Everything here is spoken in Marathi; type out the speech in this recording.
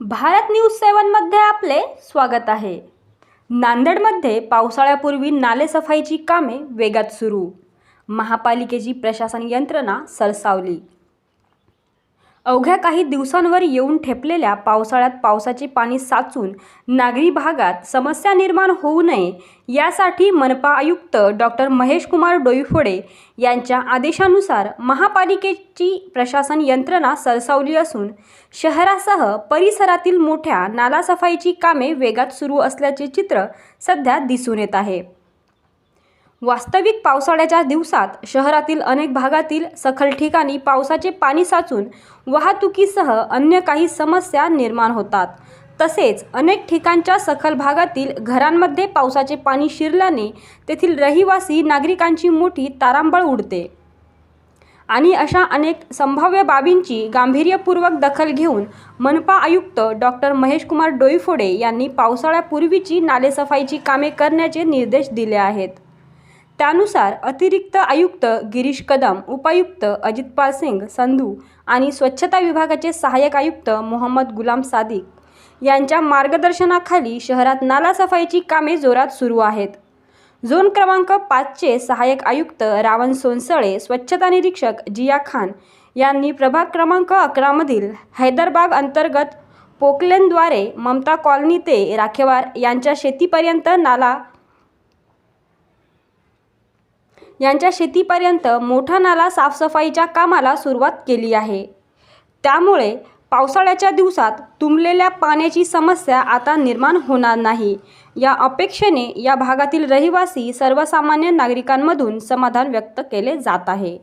भारत न्यूज सेवनमध्ये आपले स्वागत आहे. नांदेडमध्ये पावसाळ्यापूर्वी नालेसफाईची कामे वेगात सुरू. महापालिकेची प्रशासन यंत्रणा सरसावली अवघ्या काही दिवसांवर येऊन ठेपलेल्या पावसाळ्यात पावसाचे पाणी साचून नागरी भागात समस्या निर्माण होऊ नये यासाठी मनपा आयुक्त डॉक्टर महेश कुमार डोईफोडे यांच्या आदेशानुसार महापालिकेची प्रशासन यंत्रणा सरसावली असून शहरासह परिसरातील मोठ्या नालासफाईची कामे वेगात सुरू असल्याचे चित्र सध्या दिसून येत आहे. वास्तविक पावसाळ्याच्या दिवसात शहरातील अनेक भागातील सखल ठिकाणी पावसाचे पाणी साचून वाहतुकीसह अन्य काही समस्या निर्माण होतात. तसेच अनेक ठिकाणच्या सखल भागातील घरांमध्ये पावसाचे पाणी शिरल्याने तेथील रहिवासी नागरिकांची मोठी तारांबळ उडते. आणि अशा अनेक संभाव्य बाबींची गांभीर्यपूर्वक दखल घेऊन मनपा आयुक्त डॉक्टर महेशकुमार डोईफोडे यांनी पावसाळ्यापूर्वीची नालेसफाईची कामे करण्याचे निर्देश दिले आहेत. त्यानुसार अतिरिक्त आयुक्त गिरीश कदम उपायुक्त अजितपाल सिंग संधू आणि स्वच्छता विभागाचे सहाय्यक आयुक्त मोहम्मद गुलाम सादिक यांच्या मार्गदर्शनाखाली शहरात नालासफाईची कामे जोरात सुरू आहेत. झोन क्रमांक पाचचे सहाय्यक आयुक्त रावण सोनसळे स्वच्छता निरीक्षक जिया खान यांनी प्रभाग क्रमांक अकरामधील हैदरबाग अंतर्गत पोकलेनद्वारे ममता कॉलनी ते राखेवार यांच्या शेतीपर्यंत नाला यांच्या शेतीपर्यंत मोठा नाला साफसफाईच्या कामाला सुरुवात केली आहे. त्यामुळे पावसाळ्याच्या दिवसात तुंबलेल्या पाण्याची समस्या आता निर्माण होणार नाही. या अपेक्षेने या भागातील रहिवासी सर्वसामान्य नागरिकांमधून समाधान व्यक्त केले जात आहे.